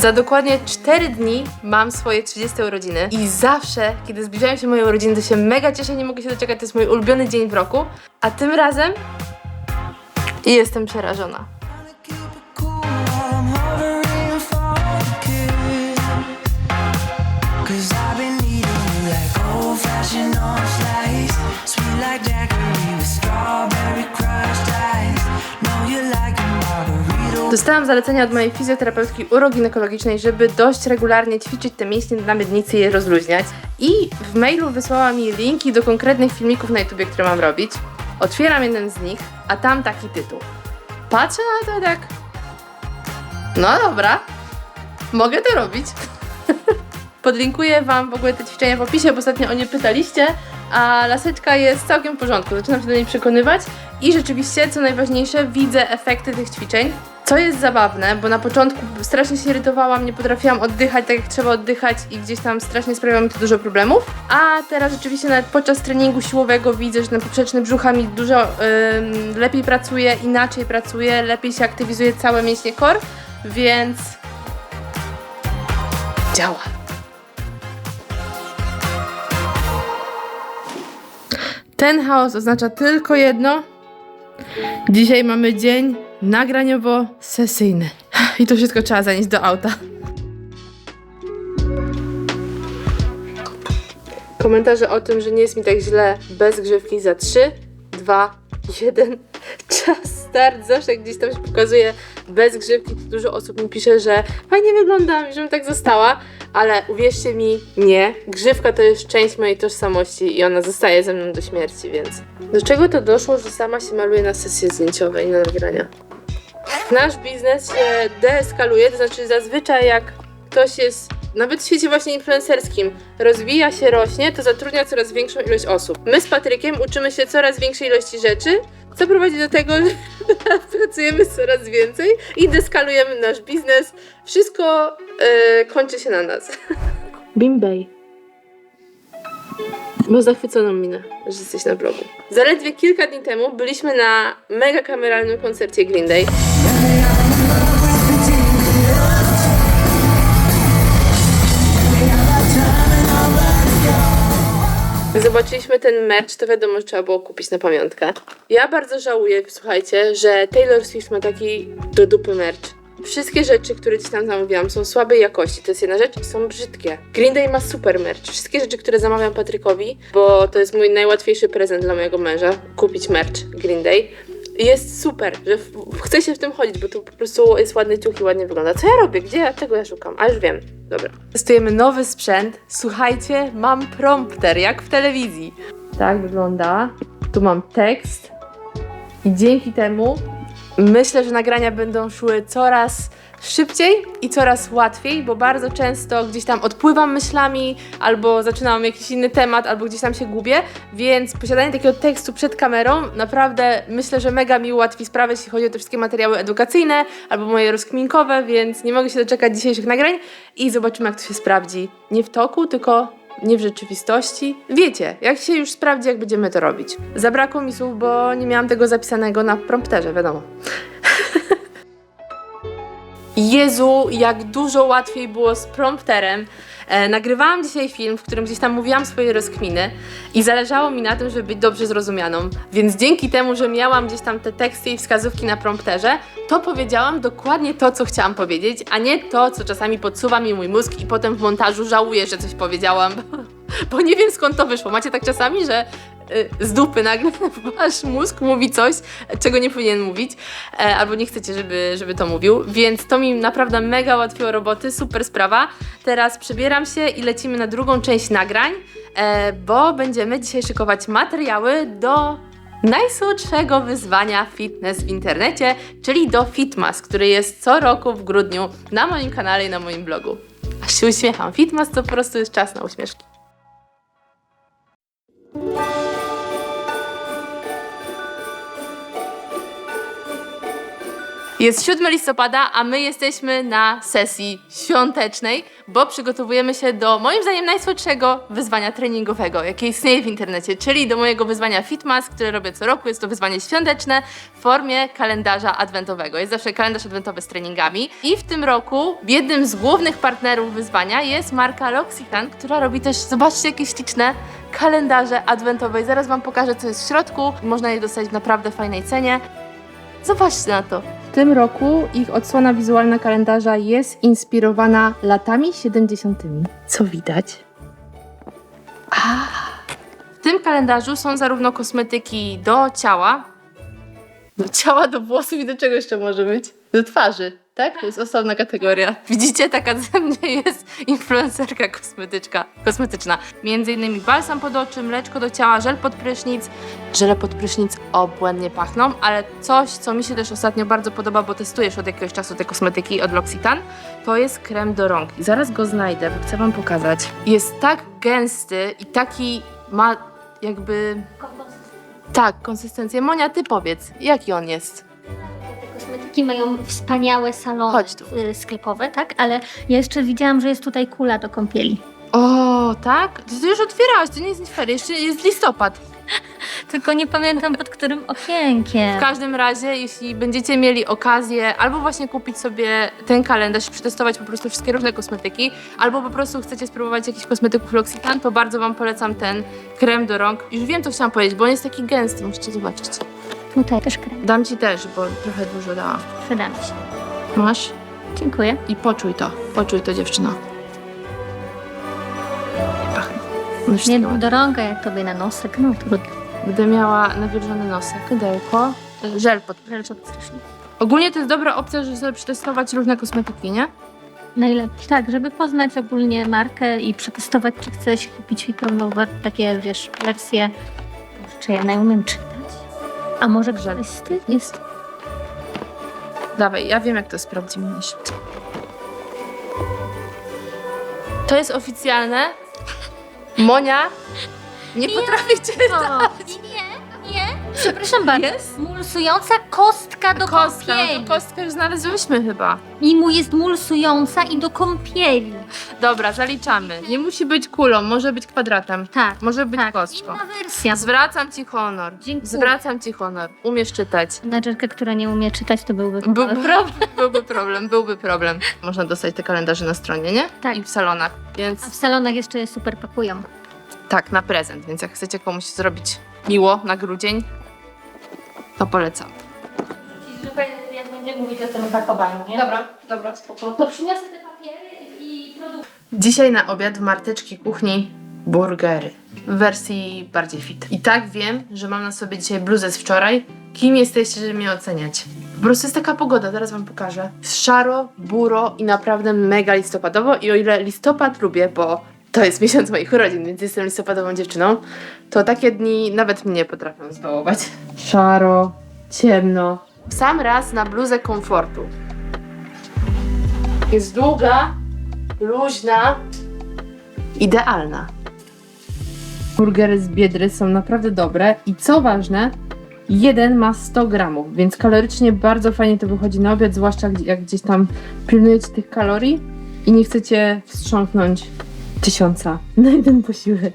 Za dokładnie 4 dni mam swoje 30 urodziny i zawsze, kiedy zbliżają się moje urodziny, to się mega cieszę, nie mogę się doczekać, to jest mój ulubiony dzień w roku, a tym razem jestem przerażona. Sweet like daiquiri with strawberry crushed ice. Know you like a margarita. Dostałam zalecenia od mojej fizjoterapeutki uroginekologicznej, żeby dość regularnie ćwiczyć te mięśnie na miednicy i je rozluźniać. I w mailu wysłała mi linki do konkretnych filmików na YouTubie, które mam robić. Otwieram jeden z nich, a tam taki tytuł. Patrzę na to tak. No dobra, mogę to robić. Podlinkuję Wam w ogóle te ćwiczenia w opisie, bo ostatnio o nie pytaliście, a laseczka jest całkiem w porządku. Zaczynam się do niej przekonywać i rzeczywiście, co najważniejsze, widzę efekty tych ćwiczeń. Co jest zabawne, bo na początku strasznie się irytowałam, nie potrafiłam oddychać tak jak trzeba oddychać i gdzieś tam strasznie sprawiało mi to dużo problemów. A teraz rzeczywiście nawet podczas treningu siłowego widzę, że ten poprzeczny brzucha mi dużo ym, lepiej pracuje, inaczej pracuje, lepiej się aktywizuje całe mięśnie core, więc działa. Ten chaos oznacza tylko jedno. Dzisiaj mamy dzień nagraniowo-sesyjny. I to wszystko trzeba zanieść do auta. Komentarze o tym, że nie jest mi tak źle bez grzywki za 3, 2, 1. Czas start. Zawsze gdzieś tam się pokazuje bez grzywki, dużo osób mi pisze, że fajnie wyglądam i żebym tak została. Ale uwierzcie mi, nie. Grzywka to jest część mojej tożsamości i ona zostaje ze mną do śmierci, więc. Do czego to doszło, że sama się maluje na sesje zdjęciowe i na nagrania? Nasz biznes się deeskaluje, to znaczy zazwyczaj jak ktoś jest, nawet w świecie właśnie influencerskim, rozwija się, rośnie, to zatrudnia coraz większą ilość osób. My z Patrykiem uczymy się coraz większej ilości rzeczy, co prowadzi do tego, że pracujemy coraz więcej i deskalujemy nasz biznes. Wszystko e, kończy się na nas. Bimbej. Bo zachwyconą minę, że jesteś na blogu. Zaledwie kilka dni temu byliśmy na mega kameralnym koncercie Green Day. Zobaczyliśmy ten merch, to wiadomo, że trzeba było kupić na pamiątkę. Ja bardzo żałuję, słuchajcie, że Taylor Swift ma taki do dupy merch. Wszystkie rzeczy, które gdzieś tam zamówiłam, są słabej jakości. To jest jedna rzecz, są brzydkie. Green Day ma super merch. Wszystkie rzeczy, które zamawiam Patrykowi, bo to jest mój najłatwiejszy prezent dla mojego męża, kupić merch Green Day. Jest super, że chcę się w tym chodzić, bo to po prostu jest ładny ciuch i ładnie wygląda. Co ja robię? Gdzie? Czego ja szukam? A już wiem. Dobra. Testujemy nowy sprzęt. Słuchajcie, mam prompter, jak w telewizji. Tak wygląda. Tu mam tekst. I dzięki temu myślę, że nagrania będą szły coraz szybciej i coraz łatwiej, bo bardzo często gdzieś tam odpływam myślami, albo zaczynam jakiś inny temat, albo gdzieś tam się gubię, więc posiadanie takiego tekstu przed kamerą naprawdę myślę, że mega mi ułatwi sprawę, jeśli chodzi o te wszystkie materiały edukacyjne albo moje rozkminkowe, więc nie mogę się doczekać dzisiejszych nagrań i zobaczymy, jak to się sprawdzi. Nie w toku, tylko nie w rzeczywistości. Wiecie, jak się już sprawdzi, jak będziemy to robić. Zabrakło mi słów, bo nie miałam tego zapisanego na prompterze, wiadomo. Jezu, jak dużo łatwiej było z prompterem. E, nagrywałam dzisiaj film, w którym gdzieś tam mówiłam swoje rozkminy i zależało mi na tym, żeby być dobrze zrozumianą. Więc dzięki temu, że miałam gdzieś tam te teksty i wskazówki na prompterze, to powiedziałam dokładnie to, co chciałam powiedzieć, a nie to, co czasami podsuwa mi mój mózg i potem w montażu żałuję, że coś powiedziałam, bo, nie wiem skąd to wyszło. Macie tak czasami, że z dupy nagle wasz mózg mówi coś, czego nie powinien mówić, e, albo nie chcecie, żeby, żeby to mówił, więc to mi naprawdę mega ułatwiło roboty, super sprawa. Teraz przebieram się i lecimy na drugą część nagrań, e, bo będziemy dzisiaj szykować materiały do najsłodszego wyzwania fitness w internecie, czyli do Fitmas, który jest co roku w grudniu na moim kanale i na moim blogu. Aż się uśmiecham. Fitmas to po prostu jest czas na uśmieszki. Jest 7 listopada, a my jesteśmy na sesji świątecznej, bo przygotowujemy się do moim zdaniem najsłodszego wyzwania treningowego, jakie istnieje w internecie, czyli do mojego wyzwania Fitmask, które robię co roku. Jest to wyzwanie świąteczne w formie kalendarza adwentowego. Jest zawsze kalendarz adwentowy z treningami i w tym roku jednym z głównych partnerów wyzwania jest marka L'Occitane, która robi też, zobaczcie jakie śliczne kalendarze adwentowe. I zaraz Wam pokażę co jest w środku. Można je dostać w naprawdę fajnej cenie. Zobaczcie na to. W tym roku ich odsłona wizualna kalendarza jest inspirowana latami 70. Co widać? A. W tym kalendarzu są zarówno kosmetyki do ciała, do ciała, do włosów i do czego jeszcze może być? Do twarzy, tak? To jest osobna kategoria. Widzicie, taka ze mnie jest influencerka kosmetyczka, kosmetyczna. Między innymi balsam pod oczy, mleczko do ciała, żel pod prysznic. Żele pod prysznic obłędnie pachną, ale coś, co mi się też ostatnio bardzo podoba, bo testujesz od jakiegoś czasu te kosmetyki od L'Occitane, to jest krem do rąk. I zaraz go znajdę, bo chcę wam pokazać. Jest tak gęsty i taki ma jakby... Tak, konsystencję. Monia, ty powiedz, jaki on jest? Kosmetyki mają wspaniałe salony Chodź tu. y, sklepowe, tak? Ale ja jeszcze widziałam, że jest tutaj kula do kąpieli. O, tak? To ty już otwierałaś, to nie jest fair, jeszcze jest listopad. Tylko nie pamiętam pod którym okienkiem. W każdym razie, jeśli będziecie mieli okazję albo właśnie kupić sobie ten kalendarz i przetestować po prostu wszystkie różne kosmetyki, albo po prostu chcecie spróbować jakichś kosmetyków L'Occitane, to bardzo Wam polecam ten krem do rąk. Już wiem, co chciałam powiedzieć, bo on jest taki gęsty, musicie zobaczyć. Tutaj też krem. Dam Ci też, bo trochę dużo dałam. Przyda mi się. Masz? Dziękuję. I poczuj to, poczuj to dziewczyno. Pachnie. No Nie nie do rąka, jak tobie na nosek. No trudno. Będę miała nawilżony nosek, pudełko, żel pod Żel pod prysznic. Ogólnie to jest dobra opcja, żeby sobie przetestować różne kosmetyki, nie? Najlepiej. Tak, żeby poznać ogólnie markę i przetestować, czy chcesz kupić fikonowe, takie wiesz, wersje. Czy ja nie umiem czytać? A może tych jest? Dawaj, ja wiem jak to sprawdzimy. Myśl. To jest oficjalne. Monia nie potrafi czytać. Nie. Przepraszam bardzo. Jest? Mulsująca kostka do Kostka, no kąpieli. to kostkę już znalazłyśmy chyba. I mu jest mulsująca i do kąpieli. Dobra, zaliczamy. Nie musi być kulą, może być kwadratem. Tak, Może być tak. kostką. Inna wersja. Zwracam ci honor. Dziękuję. Zwracam ci honor. Umiesz czytać. Menadżerka, która nie umie czytać, to byłby Byłby problem, byłby problem, byłby problem. Można dostać te kalendarze na stronie, nie? Tak. I w salonach, A więc w salonach jeszcze je super pakują. tak, na prezent. Więc jak chcecie komuś zrobić miło na grudzień, to polecam. Jak będziemy mówić o tym pakowaniu, nie? Dobra, dobra, spoko. To przyniosę te papiery i produkty. Dzisiaj na obiad w Marteczki Kuchni burgery w wersji bardziej fit. I tak wiem, że mam na sobie dzisiaj bluzę z wczoraj. Kim jesteście, żeby mnie oceniać? Po prostu jest taka pogoda, zaraz wam pokażę. Szaro, buro i naprawdę mega listopadowo. I o ile listopad lubię, bo to jest miesiąc moich urodzin, więc jestem listopadową dziewczyną, to takie dni nawet mnie potrafią zdołować. Szaro, ciemno. W sam raz na bluzę komfortu. Jest długa, luźna, idealna. Burgery z Biedry są naprawdę dobre i co ważne, jeden ma 100 gramów, więc kalorycznie bardzo fajnie to wychodzi na obiad, zwłaszcza jak gdzieś tam pilnujecie tych kalorii i nie chcecie wstrząknąć tysiąca na jeden posiłek.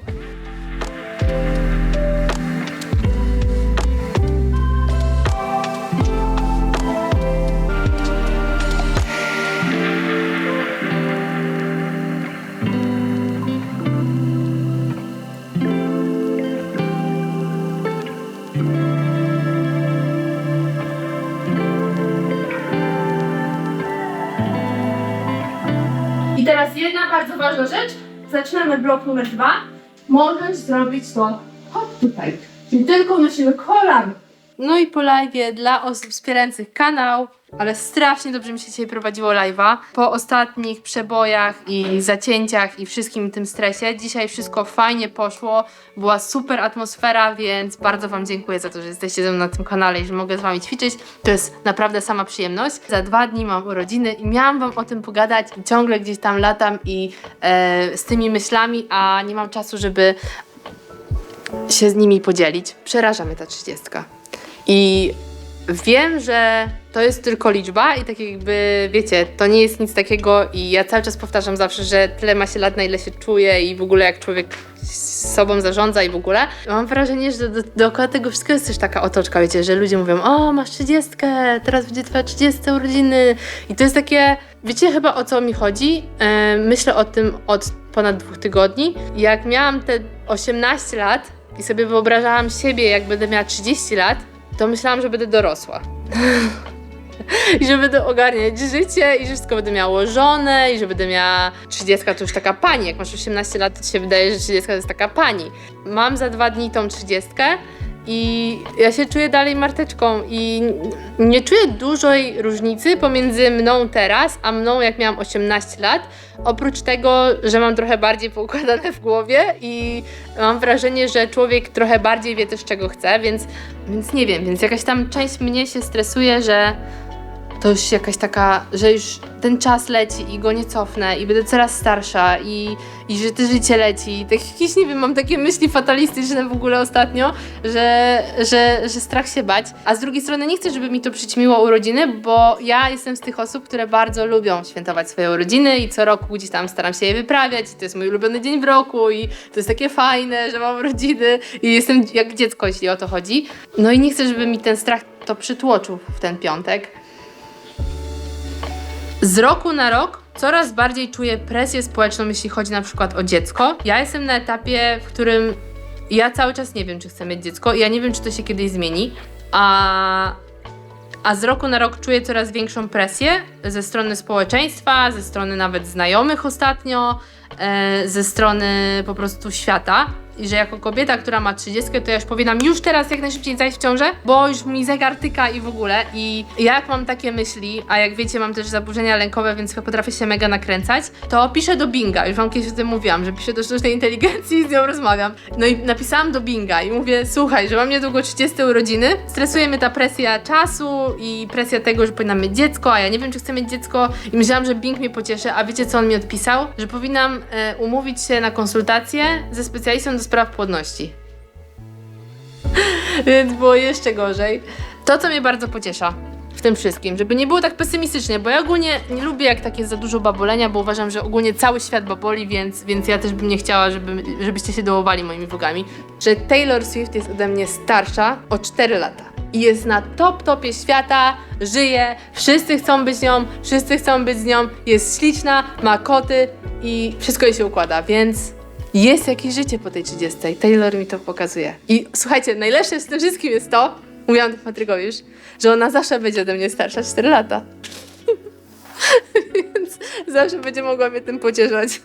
I teraz jedna bardzo ważna rzecz. Zaczynamy blok numer dwa. Możesz zrobić to hop tutaj. Czyli tylko unosimy kolan. No i po live dla osób wspierających kanał, ale strasznie dobrze mi się dzisiaj prowadziło live'a. Po ostatnich przebojach i zacięciach i wszystkim tym stresie, dzisiaj wszystko fajnie poszło. Była super atmosfera, więc bardzo Wam dziękuję za to, że jesteście ze mną na tym kanale i że mogę z Wami ćwiczyć. To jest naprawdę sama przyjemność. Za dwa dni mam urodziny i miałam Wam o tym pogadać ciągle gdzieś tam latam i e, z tymi myślami, a nie mam czasu, żeby się z nimi podzielić. Przeraża mnie ta trzydziestka. I wiem, że to jest tylko liczba i tak jakby, wiecie, to nie jest nic takiego i ja cały czas powtarzam zawsze, że tyle ma się lat, na ile się czuje i w ogóle jak człowiek sobą zarządza i w ogóle. Mam wrażenie, że do, dookoła tego wszystkiego jest też taka otoczka, wiecie, że ludzie mówią, o masz trzydziestkę, teraz będzie twoja 30 urodziny i to jest takie, wiecie chyba o co mi chodzi? E, myślę o tym od ponad dwóch tygodni. Jak miałam te 18 lat i sobie wyobrażałam siebie, jak będę miała 30 lat, to myślałam, że będę dorosła. I że będę ogarniać życie i że wszystko będę miała ułożone i że będę miała 30 to już taka pani. Jak masz 18 lat, to ci się wydaje, że 30 to jest taka pani. Mam za dwa dni tą 30 i ja się czuję dalej marteczką i nie czuję dużej różnicy pomiędzy mną teraz, a mną jak miałam 18 lat. Oprócz tego, że mam trochę bardziej poukładane w głowie i mam wrażenie, że człowiek trochę bardziej wie też czego chce, więc, więc nie wiem, więc jakaś tam część mnie się stresuje, że to już jakaś taka, że już ten czas leci i go nie cofnę i będę coraz starsza i, i że to życie leci. I tak jakieś, nie wiem, mam takie myśli fatalistyczne w ogóle ostatnio, że, że, że strach się bać. A z drugiej strony nie chcę, żeby mi to przyćmiło urodziny, bo ja jestem z tych osób, które bardzo lubią świętować swoje urodziny i co roku gdzieś tam staram się je wyprawiać. I to jest mój ulubiony dzień w roku i to jest takie fajne, że mam urodziny i jestem jak dziecko, jeśli o to chodzi. No i nie chcę, żeby mi ten strach to przytłoczył w ten piątek. Z roku na rok coraz bardziej czuję presję społeczną, jeśli chodzi na przykład o dziecko. Ja jestem na etapie, w którym ja cały czas nie wiem, czy chcę mieć dziecko ja nie wiem, czy to się kiedyś zmieni. A, a z roku na rok czuję coraz większą presję ze strony społeczeństwa, ze strony nawet znajomych ostatnio, e, ze strony po prostu świata. I że jako kobieta, która ma 30, to ja już powinnam już teraz jak najszybciej zajść w ciążę, bo już mi zegar tyka i w ogóle. I jak mam takie myśli, a jak wiecie, mam też zaburzenia lękowe, więc potrafię się mega nakręcać, to piszę do Binga. Już wam kiedyś o tym mówiłam, że piszę do sztucznej inteligencji i z nią rozmawiam. No i napisałam do Binga i mówię, słuchaj, że mam niedługo 30 urodziny, stresuje mnie ta presja czasu i presja tego, że powinnam mieć dziecko, a ja nie wiem, czy chcę mieć dziecko i myślałam, że Bing mnie pocieszy, a wiecie, co on mi odpisał? Że powinnam e, umówić się na konsultację ze specjalistą do spraw płodności. Więc było jeszcze gorzej. To, co mnie bardzo pociesza w tym wszystkim, żeby nie było tak pesymistycznie, bo ja ogólnie nie lubię, jak tak jest za dużo babolenia, bo uważam, że ogólnie cały świat baboli, więc, więc ja też bym nie chciała, żeby, żebyście się dołowali moimi vlogami, że Taylor Swift jest ode mnie starsza o 4 lata. I jest na top topie świata, żyje, wszyscy chcą być nią, wszyscy chcą być z nią, jest śliczna, ma koty i wszystko jej się układa, więc jest jakieś życie po tej 30. Taylor mi to pokazuje. I słuchajcie, najlepsze z tym wszystkim jest to, mówiłam to Patrykowi już, że ona zawsze będzie ode mnie starsza 4 lata. Więc zawsze będzie mogła mnie tym pocieszać.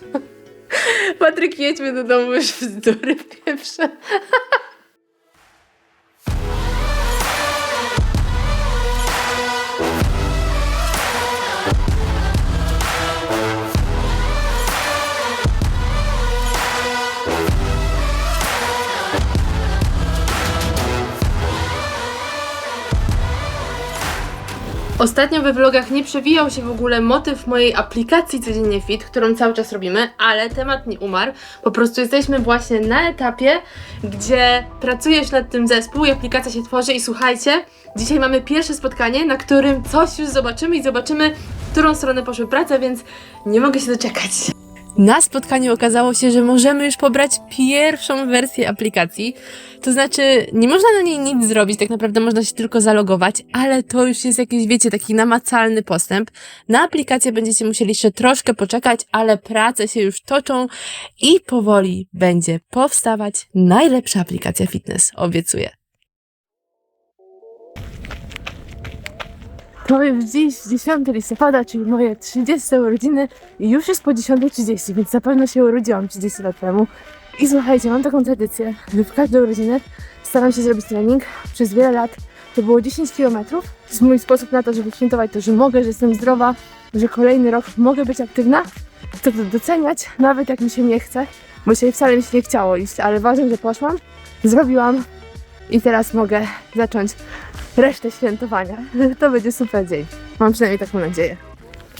Patryk, jedźmy do domu już bzdury pieprze. Ostatnio we vlogach nie przewijał się w ogóle motyw mojej aplikacji Codziennie Fit, którą cały czas robimy, ale temat nie umarł. Po prostu jesteśmy właśnie na etapie, gdzie pracujesz nad tym zespół i aplikacja się tworzy i słuchajcie, dzisiaj mamy pierwsze spotkanie, na którym coś już zobaczymy i zobaczymy, w którą stronę poszły prace, więc nie mogę się doczekać. Na spotkaniu okazało się, że możemy już pobrać pierwszą wersję aplikacji. To znaczy, nie można na niej nic zrobić, tak naprawdę można się tylko zalogować, ale to już jest jakiś, wiecie, taki namacalny postęp. Na aplikację będziecie musieli jeszcze troszkę poczekać, ale prace się już toczą i powoli będzie powstawać najlepsza aplikacja fitness, obiecuję. To dziś 10 listopada, czyli moje 30 urodziny i już jest po 10.30, więc na pewno się urodziłam 30 lat temu. I słuchajcie, mam taką tradycję, że w każdą urodzinę staram się zrobić trening. Przez wiele lat to było 10 km. To jest mój sposób na to, żeby świętować to, że mogę, że jestem zdrowa, że kolejny rok mogę być aktywna. Chcę to doceniać, nawet jak mi się nie chce, bo się wcale mi się nie chciało iść, ale ważne, że poszłam, zrobiłam i teraz mogę zacząć resztę świętowania. To będzie super dzień. Mam przynajmniej taką nadzieję.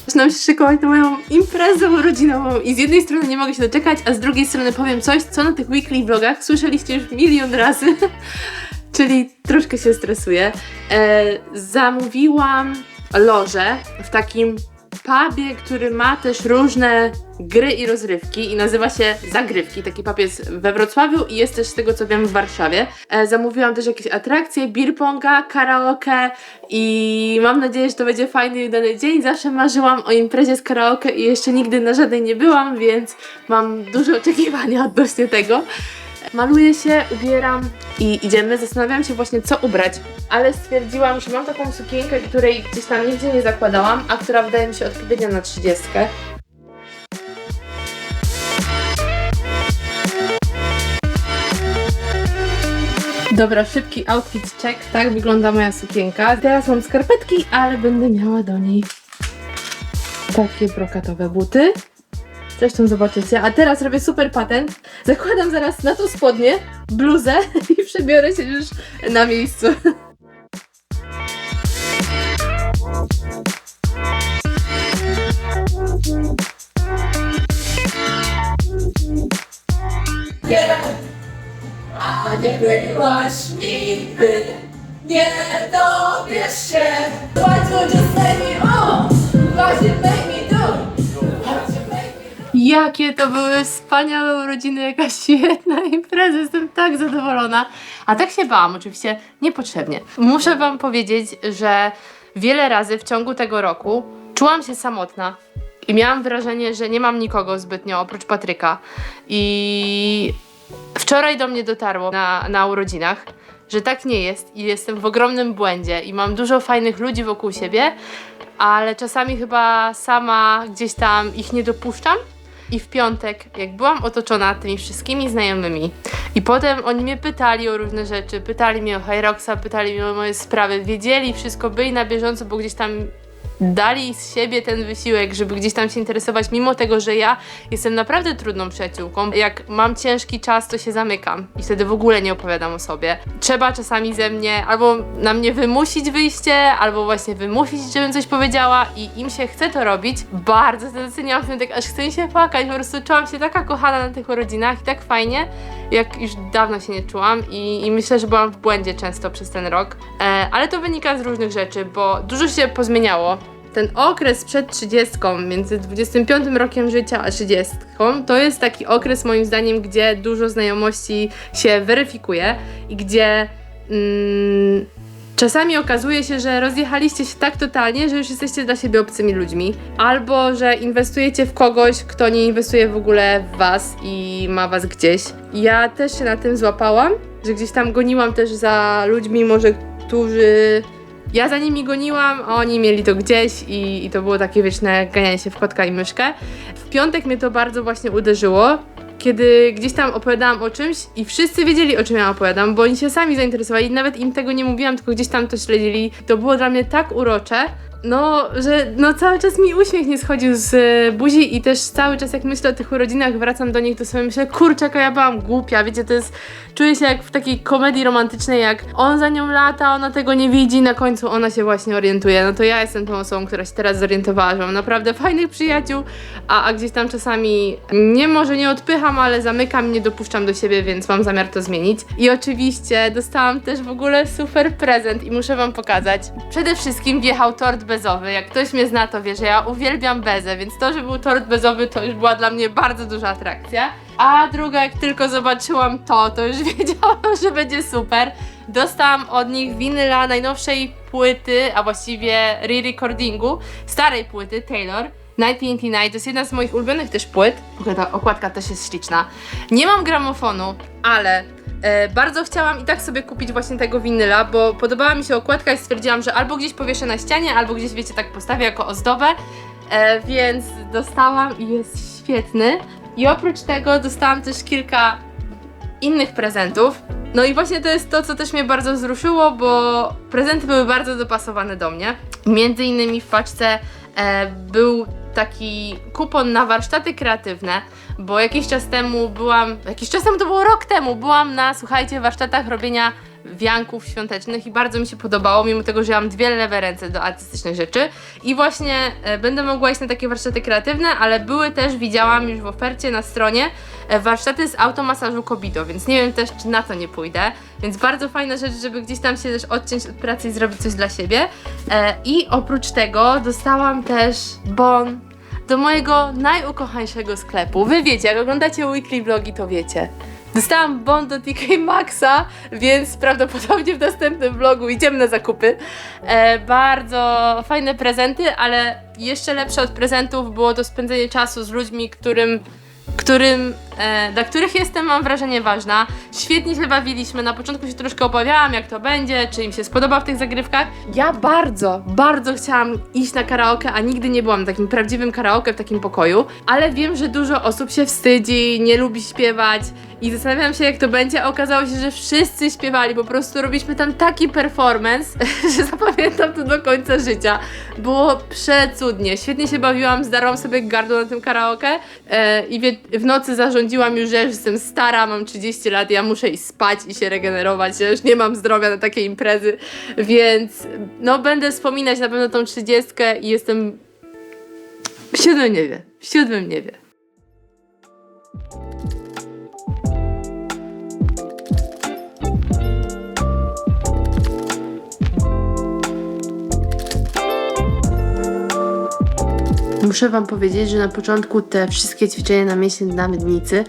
Zaczynam się szykować na moją imprezę urodzinową i z jednej strony nie mogę się doczekać, a z drugiej strony powiem coś, co na tych weekly vlogach słyszeliście już milion razy. czyli troszkę się stresuję. E, zamówiłam lożę w takim pubie, który ma też różne gry i rozrywki i nazywa się Zagrywki. Taki pub jest we Wrocławiu i jest też z tego co wiem w Warszawie. E, zamówiłam też jakieś atrakcje, beer ponga, karaoke i mam nadzieję, że to będzie fajny udany dzień. Zawsze marzyłam o imprezie z karaoke i jeszcze nigdy na żadnej nie byłam, więc mam duże oczekiwania odnośnie tego. Maluję się, ubieram i idziemy. Zastanawiałam się właśnie, co ubrać, ale stwierdziłam, że mam taką sukienkę, której gdzieś tam nigdzie nie zakładałam, a która wydaje mi się odpowiednia na trzydziestkę. Dobra, szybki outfit check. Tak wygląda moja sukienka. Teraz mam skarpetki, ale będę miała do niej takie brokatowe buty. Zresztą zobaczycie. A teraz robię super patent. Zakładam zaraz na to spodnie, bluzę i przebiorę się już na miejscu. Nie byłaś nigdy, nie dowiesz się. Jakie to były wspaniałe urodziny, jaka świetna impreza, jestem tak zadowolona. A tak się bałam, oczywiście niepotrzebnie. Muszę Wam powiedzieć, że wiele razy w ciągu tego roku czułam się samotna i miałam wrażenie, że nie mam nikogo zbytnio oprócz Patryka. I wczoraj do mnie dotarło na, na urodzinach, że tak nie jest i jestem w ogromnym błędzie i mam dużo fajnych ludzi wokół siebie, ale czasami chyba sama gdzieś tam ich nie dopuszczam. I w piątek, jak byłam otoczona tymi wszystkimi znajomymi, i potem oni mnie pytali o różne rzeczy, pytali mnie o Hyroxa, pytali mnie o moje sprawy, wiedzieli wszystko, byli na bieżąco, bo gdzieś tam dali z siebie ten wysiłek, żeby gdzieś tam się interesować, mimo tego, że ja jestem naprawdę trudną przyjaciółką. Jak mam ciężki czas, to się zamykam i wtedy w ogóle nie opowiadam o sobie. Trzeba czasami ze mnie albo na mnie wymusić wyjście, albo właśnie wymusić, żebym coś powiedziała i im się chce to robić. Bardzo to tym, tak aż chce mi się płakać, po prostu czułam się taka kochana na tych urodzinach i tak fajnie, jak już dawno się nie czułam i, i myślę, że byłam w błędzie często przez ten rok. E, ale to wynika z różnych rzeczy, bo dużo się pozmieniało. Ten okres przed 30, między 25 rokiem życia a 30, to jest taki okres moim zdaniem, gdzie dużo znajomości się weryfikuje i gdzie mm, czasami okazuje się, że rozjechaliście się tak totalnie, że już jesteście dla siebie obcymi ludźmi, albo że inwestujecie w kogoś, kto nie inwestuje w ogóle w was i ma was gdzieś. Ja też się na tym złapałam, że gdzieś tam goniłam też za ludźmi może, którzy ja za nimi goniłam, a oni mieli to gdzieś i, i to było takie wieczne ganianie się w kotka i myszkę. W piątek mnie to bardzo właśnie uderzyło, kiedy gdzieś tam opowiadałam o czymś i wszyscy wiedzieli o czym ja opowiadam, bo oni się sami zainteresowali, nawet im tego nie mówiłam, tylko gdzieś tam to śledzili. To było dla mnie tak urocze, no, że no cały czas mi uśmiech nie schodził z e, buzi i też cały czas jak myślę o tych urodzinach, wracam do nich, to sobie myślę, kurczę, jaka ja byłam głupia, wiecie, to jest, czuję się jak w takiej komedii romantycznej, jak on za nią lata, ona tego nie widzi, na końcu ona się właśnie orientuje, no to ja jestem tą osobą, która się teraz zorientowała, że mam naprawdę fajnych przyjaciół, a, a gdzieś tam czasami nie może nie odpycham, ale zamykam nie dopuszczam do siebie, więc mam zamiar to zmienić. I oczywiście dostałam też w ogóle super prezent i muszę wam pokazać. Przede wszystkim wjechał tort bezowy. Jak ktoś mnie zna, to wie, że ja uwielbiam bezę, więc to, że był tort bezowy, to już była dla mnie bardzo duża atrakcja. A druga, jak tylko zobaczyłam to, to już wiedziałam, że będzie super. Dostałam od nich winyla najnowszej płyty, a właściwie re-recordingu, starej płyty Taylor. 1989 to jest jedna z moich ulubionych też płyt. W ogóle ta okładka też jest śliczna. Nie mam gramofonu, ale e, bardzo chciałam i tak sobie kupić właśnie tego winyla, bo podobała mi się okładka i stwierdziłam, że albo gdzieś powieszę na ścianie, albo gdzieś, wiecie, tak postawię jako ozdobę. E, więc dostałam i jest świetny. I oprócz tego dostałam też kilka innych prezentów. No i właśnie to jest to, co też mnie bardzo wzruszyło, bo prezenty były bardzo dopasowane do mnie. Między innymi w paczce e, był taki kupon na warsztaty kreatywne, bo jakiś czas temu byłam, jakiś czas temu to było rok temu, byłam na, słuchajcie, warsztatach robienia wianków świątecznych i bardzo mi się podobało, mimo tego, że ja mam dwie lewe ręce do artystycznych rzeczy. I właśnie e, będę mogła iść na takie warsztaty kreatywne, ale były też, widziałam już w ofercie na stronie, e, warsztaty z automasażu Kobito, więc nie wiem też, czy na to nie pójdę. Więc bardzo fajna rzecz, żeby gdzieś tam się też odciąć od pracy i zrobić coś dla siebie. E, I oprócz tego dostałam też bon do mojego najukochańszego sklepu. Wy wiecie, jak oglądacie weekly vlogi, to wiecie. Dostałam bon do TK Maxa, więc prawdopodobnie w następnym vlogu idziemy na zakupy. E, bardzo fajne prezenty, ale jeszcze lepsze od prezentów było to spędzenie czasu z ludźmi, którym którym, e, dla których jestem, mam wrażenie, ważna. Świetnie się bawiliśmy. Na początku się troszkę obawiałam, jak to będzie, czy im się spodoba w tych zagrywkach. Ja bardzo, bardzo chciałam iść na karaoke, a nigdy nie byłam takim prawdziwym karaoke w takim pokoju, ale wiem, że dużo osób się wstydzi, nie lubi śpiewać i zastanawiam się, jak to będzie. Okazało się, że wszyscy śpiewali, po prostu robiliśmy tam taki performance, że zapamiętam to do końca życia. Było przecudnie, świetnie się bawiłam, zdarłam sobie gardło na tym karaoke e, i w nocy zarządziłam już, że już jestem stara, mam 30 lat, ja muszę iść spać i się regenerować, ja już nie mam zdrowia na takie imprezy, więc no będę wspominać na pewno tą 30 i jestem w siódmym niebie, w siódmym niebie. Muszę Wam powiedzieć, że na początku te wszystkie ćwiczenia na miesiąc na miednicy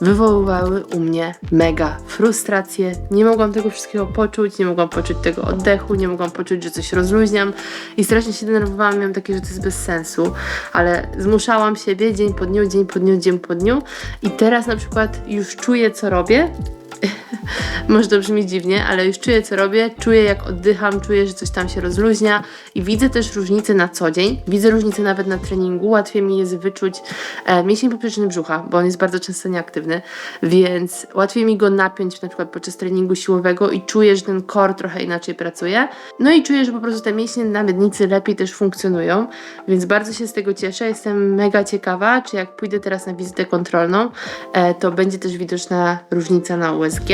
wywoływały u mnie mega frustrację. Nie mogłam tego wszystkiego poczuć, nie mogłam poczuć tego oddechu, nie mogłam poczuć, że coś rozluźniam i strasznie się denerwowałam, miałam takie, że to jest bez sensu, ale zmuszałam siebie dzień po dniu, dzień po dniu, dzień po dniu i teraz na przykład już czuję, co robię może to brzmi dziwnie, ale już czuję, co robię, czuję, jak oddycham, czuję, że coś tam się rozluźnia i widzę też różnice na co dzień. Widzę różnice nawet na treningu, łatwiej mi jest wyczuć e, mięsień poprzeczny brzucha, bo on jest bardzo często nieaktywny, więc łatwiej mi go napiąć na przykład podczas treningu siłowego i czuję, że ten core trochę inaczej pracuje. No i czuję, że po prostu te mięśnie na miednicy lepiej też funkcjonują, więc bardzo się z tego cieszę. Jestem mega ciekawa, czy jak pójdę teraz na wizytę kontrolną, e, to będzie też widoczna różnica na USG.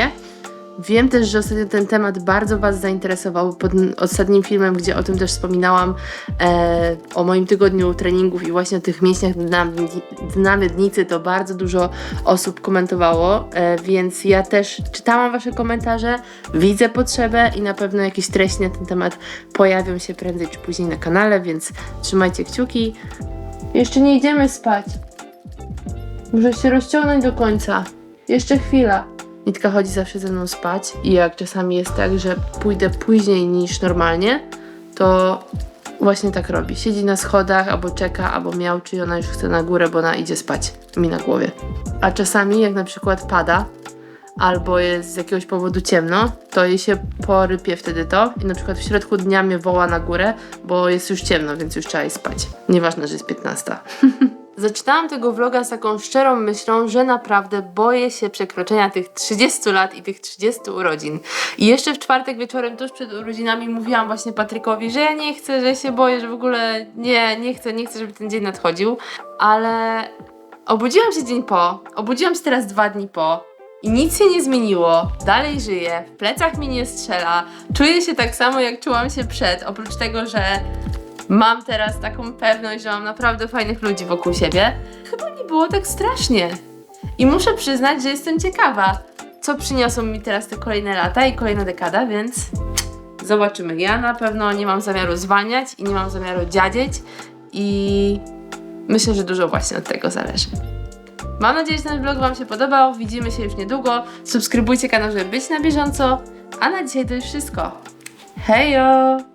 Wiem też, że ostatnio ten temat bardzo Was zainteresował pod ostatnim filmem, gdzie o tym też wspominałam, e, o moim tygodniu treningów i właśnie o tych mięśniach dna, dna miednicy, to bardzo dużo osób komentowało, e, więc ja też czytałam Wasze komentarze, widzę potrzebę i na pewno jakieś treści na ten temat pojawią się prędzej czy później na kanale, więc trzymajcie kciuki. Jeszcze nie idziemy spać. Muszę się rozciągnąć do końca. Jeszcze chwila. Nitka chodzi zawsze ze mną spać i jak czasami jest tak, że pójdę później niż normalnie, to właśnie tak robi. Siedzi na schodach, albo czeka, albo miałczy i ona już chce na górę, bo ona idzie spać mi na głowie. A czasami jak na przykład pada, albo jest z jakiegoś powodu ciemno, to jej się porypie wtedy to i na przykład w środku dnia mnie woła na górę, bo jest już ciemno, więc już trzeba jej spać. Nieważne, że jest 15. Zaczynałam tego vloga z taką szczerą myślą, że naprawdę boję się przekroczenia tych 30 lat i tych 30 urodzin. I jeszcze w czwartek wieczorem, tuż przed urodzinami, mówiłam właśnie Patrykowi, że ja nie chcę, że się boję, że w ogóle nie, nie chcę, nie chcę, żeby ten dzień nadchodził. Ale obudziłam się dzień po, obudziłam się teraz dwa dni po. I nic się nie zmieniło, dalej żyję, w plecach mi nie strzela, czuję się tak samo jak czułam się przed, oprócz tego, że mam teraz taką pewność, że mam naprawdę fajnych ludzi wokół siebie, chyba nie było tak strasznie. I muszę przyznać, że jestem ciekawa, co przyniosą mi teraz te kolejne lata i kolejna dekada, więc zobaczymy. Ja na pewno nie mam zamiaru zwalniać i nie mam zamiaru dziadzieć i myślę, że dużo właśnie od tego zależy. Mam nadzieję, że ten vlog Wam się podobał. Widzimy się już niedługo. Subskrybujcie kanał, żeby być na bieżąco. A na dzisiaj to już wszystko. Hejo!